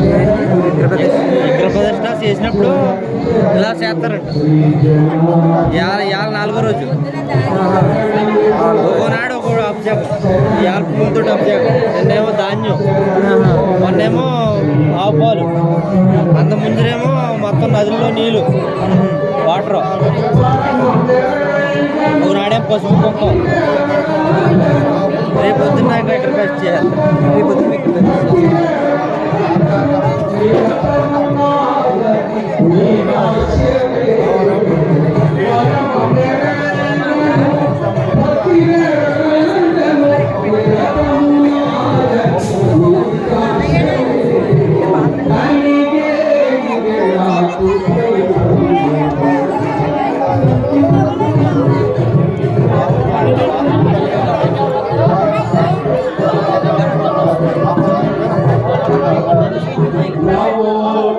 గృహప్రదర్శన ప్రదర్శన చేసినప్పుడు ఇలా చేస్తారంట. ఇవాళ ఇవాళ నాలుగో రోజు. ఒకనాడు ఒక అభిషేకం ఇవాళ పూలతో అభిషేకం నిన్నేమో ధాన్యం మొన్నేమో ఆవు పాలు అంత ముందరేమో మొత్తం నదుల్లో నీళ్ళు వాటర్. ఒకనాడేమో పసుపు కుంకం రేపు పొద్దున్న ఇక్కడ ఫస్ట్ చేయాలి. రేపు పొద్దున్న